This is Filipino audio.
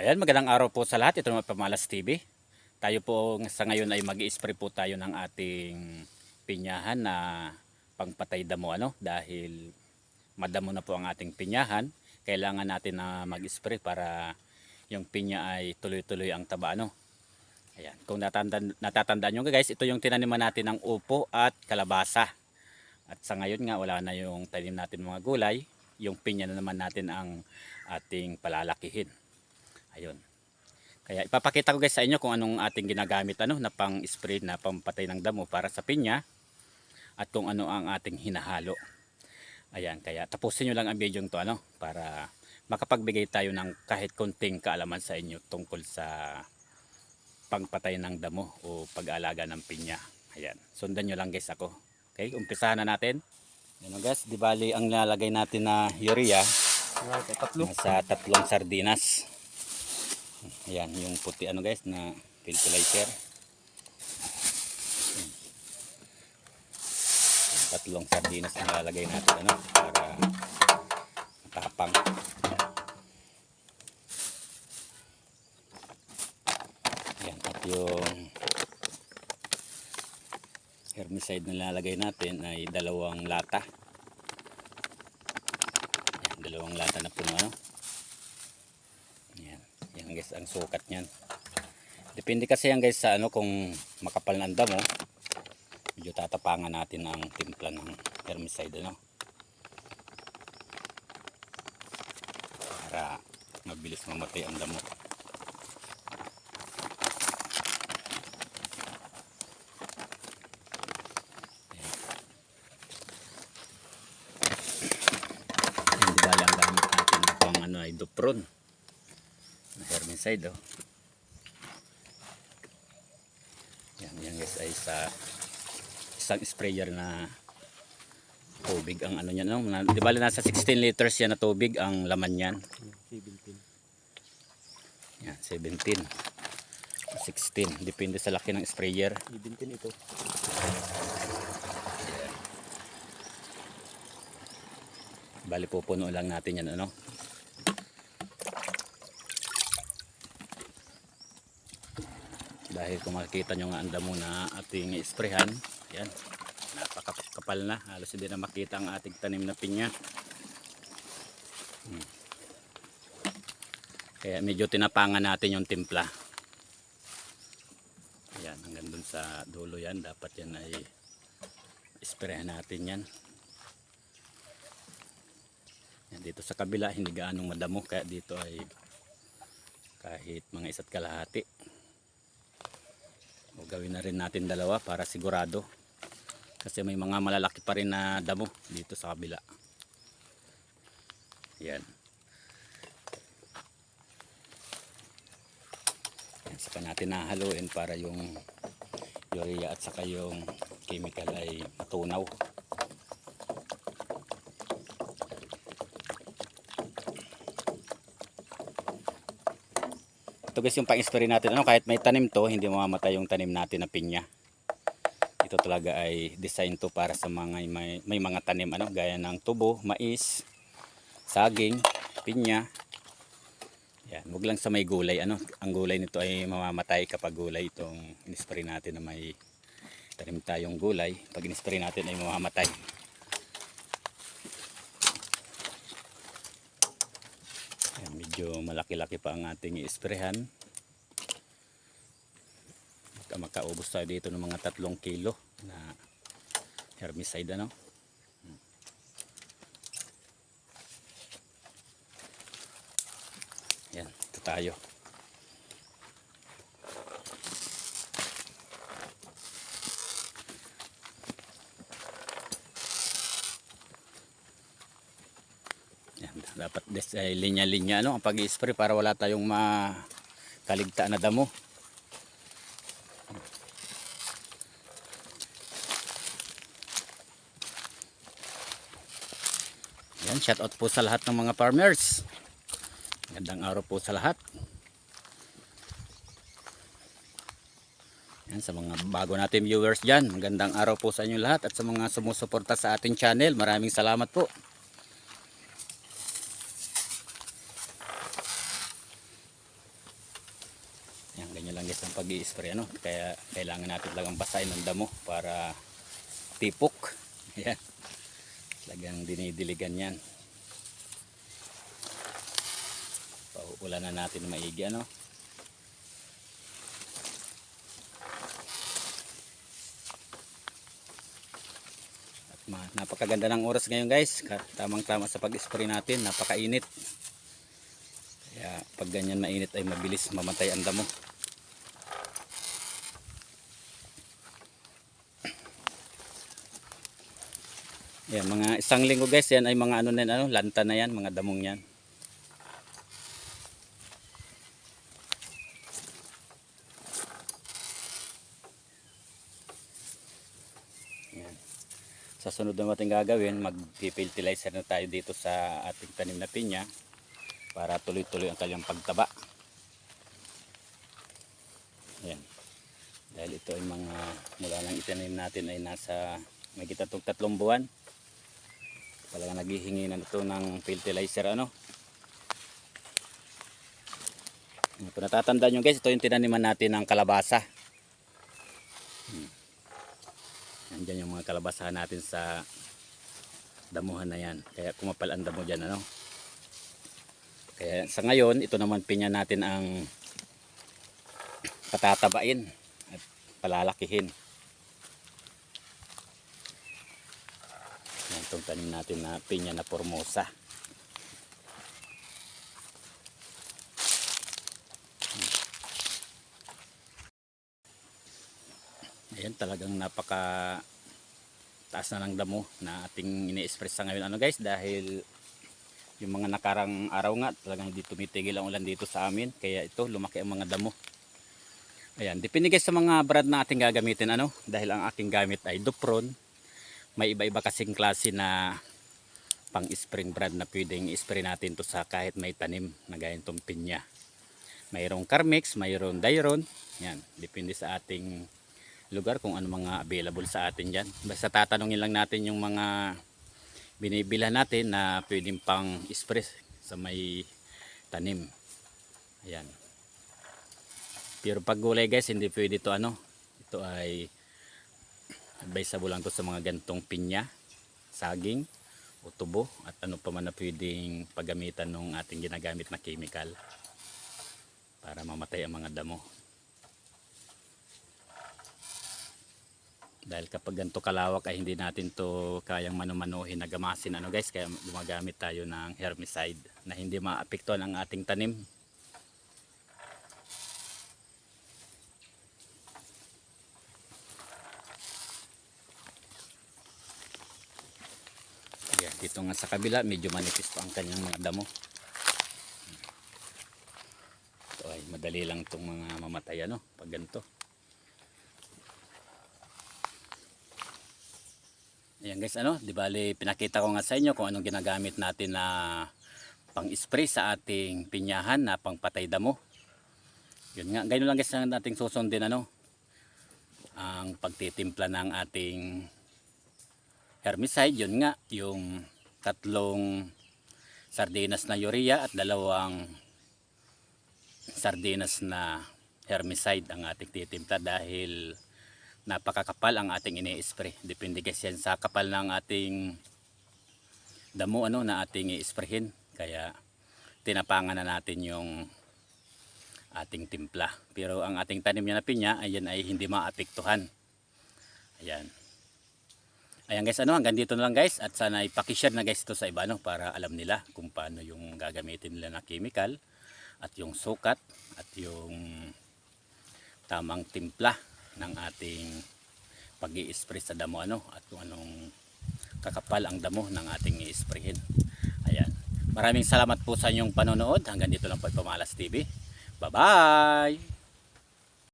Ayan, magandang araw po sa lahat. Ito naman Pamalas TV. Tayo po sa ngayon ay mag spray po tayo ng ating pinyahan na pangpatay damo ano dahil madamo na po ang ating pinyahan. Kailangan natin na mag-spray para yung pinya ay tuloy-tuloy ang taba ano. Ayan, kung natatandaan, natatandaan nyo guys, ito yung tinaniman natin ng upo at kalabasa. At sa ngayon nga wala na yung tanim natin mga gulay, yung pinya na naman natin ang ating palalakihin. Ayun. Kaya ipapakita ko guys sa inyo kung anong ating ginagamit ano na pang-spray na pampatay ng damo para sa pinya at kung ano ang ating hinahalo. Ayan, kaya tapusin nyo lang ang video to ano para makapagbigay tayo ng kahit konting kaalaman sa inyo tungkol sa pangpatay ng damo o pag-aalaga ng pinya. Ayan, sundan nyo lang guys ako. Okay, umpisahan na natin. Yan guys, di bali ang nilalagay natin na urea Tatlo. nasa tatlong sardinas. Ayan, yung puti ano guys na fertilizer. Tatlong sardinas ang nilalagay natin ano para matapang. Ayan, at yung herbicide na nilalagay natin ay dalawang lata. Ayan, dalawang lata na puno ano. Yan. Yan guys ang sukat niyan. Depende kasi yan guys sa ano kung makapal na ang damo. Medyo tatapangan natin ang timpla ng herbicide ano. Para mabilis mamatay ang damo. Hindi bali ang gamit natin na pang ano ay dupron herbicide oh. Yan, yan guys ay sa isang sprayer na tubig ang ano niyan no? Di bali nasa 16 liters yan na tubig ang laman niyan. 17. Yan, 17. 16 depende sa laki ng sprayer. 17 ito. Bali pupuno lang natin yan ano. Dahil kung makikita nyo nga ang damo na ating isprehan, yan, napakapal na. Halos hindi na makita ang ating tanim na pinya. Hmm. Kaya medyo tinapangan natin yung timpla. Yan, hanggang dun sa dulo yan. Dapat yan ay isprehan natin yan. Yan, dito sa kabila hindi gaanong madamo kaya dito ay kahit mga isa't kalahati. O gawin na rin natin dalawa para sigurado. Kasi may mga malalaki pa rin na damo dito sa kabila. Yan. Saka natin nahaluin para yung urea at saka yung chemical ay matunaw. Ito guys yung pang-spray natin. Ano, kahit may tanim to, hindi mamamatay yung tanim natin na pinya. Ito talaga ay design to para sa mga may, may mga tanim ano, gaya ng tubo, mais, saging, pinya. Yan, wag lang sa may gulay ano. Ang gulay nito ay mamamatay kapag gulay itong in-spray natin na may tanim tayong gulay. Pag in-spray natin ay mamamatay. Ayan, medyo malaki-laki pa ang ating i-sprayhan. Baka makaubos tayo dito ng mga tatlong kilo na herbicide ano. Yan, ito tayo. Yan, dapat des, ay linya-linya ano, ang pag-spray para wala tayong makaligta na damo. Yan, shout out po sa lahat ng mga farmers. Magandang araw po sa lahat. Yan, sa mga bago natin viewers dyan, magandang araw po sa inyo lahat at sa mga sumusuporta sa ating channel, maraming salamat po. Yan, ganyan lang guys ang pag spray ano. Kaya kailangan natin talagang basahin ng damo para tipok. Yan. Talagang dinidiligan yan. Pauulan na natin maigi ano. At ma napakaganda ng oras ngayon guys. Tamang tama sa pag-spray natin. Napakainit. Kaya pag ganyan mainit ay mabilis mamatay ang damo. Yan, mga isang linggo guys, yan ay mga ano na ano, lanta na yan, mga damong yan. Yan. Sa sunod na ating gagawin, mag-fertilizer na tayo dito sa ating tanim na pinya para tuloy-tuloy ang kanyang pagtaba. Yan. Dahil ito ay mga mula lang itanim natin ay nasa may kitatong tatlong buwan. Talaga naghihingi na ito ng fertilizer ano. Kung natatandaan nyo guys, ito yung tinaniman natin ng kalabasa. Hmm. Nandyan yung mga kalabasahan natin sa damuhan na yan. Kaya kumapal ang damo dyan ano. Kaya sa ngayon, ito naman pinya natin ang patatabain at palalakihin. Itong tanim natin na pinya na formosa. Hmm. Ayan talagang napaka taas na ng damo na ating ini-express sa ngayon ano guys dahil yung mga nakarang araw nga talagang hindi tumitigil ang ulan dito sa amin kaya ito lumaki ang mga damo ayan depende guys sa mga brand na ating gagamitin ano dahil ang aking gamit ay Dupron may iba-iba kasing klase na pang spring brand na pwedeng i-spray natin to sa kahit may tanim na gaya itong pinya mayroong Carmex, mayroong Dairon yan, depende sa ating lugar kung ano mga available sa atin dyan basta tatanungin lang natin yung mga binibilhan natin na pwedeng pang spray sa may tanim. Ayan. Pero pag gulay guys, hindi pwede to ano. Ito ay advisable lang to sa mga gantong pinya, saging, o tubo at ano pa man na pwedeng paggamitan ng ating ginagamit na chemical para mamatay ang mga damo. dahil kapag ganito kalawak ay hindi natin to kayang manumanuhin na gamasin ano guys kaya gumagamit tayo ng herbicide na hindi maapektuhan ang ating tanim dito nga sa kabila medyo manipis pa ang kanyang mga ito ay madali lang itong mga mamatay ano pag ganito Ayan guys, ano, di bali pinakita ko nga sa inyo kung anong ginagamit natin na pang-spray sa ating pinyahan na pangpatay damo. Yun nga, ganyan lang guys ang ating susundin ano. Ang pagtitimpla ng ating herbicide, yun nga, yung tatlong sardinas na urea at dalawang sardinas na herbicide ang ating titimpla dahil napakakapal ang ating ini-spray. Depende kasi yan sa kapal ng ating damo ano na ating i-sprayhin. Kaya tinapangan na natin yung ating timpla. Pero ang ating tanim niya na pinya, ayan ay hindi maapektuhan. Ayan. Ayan guys, ano, hanggang dito na lang guys. At sana ipakishare na guys ito sa iba no, para alam nila kung paano yung gagamitin nila na chemical at yung sukat at yung tamang timpla ng ating pag spray sa damo ano at kung anong kakapal ang damo ng ating i-sprayhin. Ayan. Maraming salamat po sa inyong panonood. Hanggang dito lang po Pamalas TV. Bye-bye!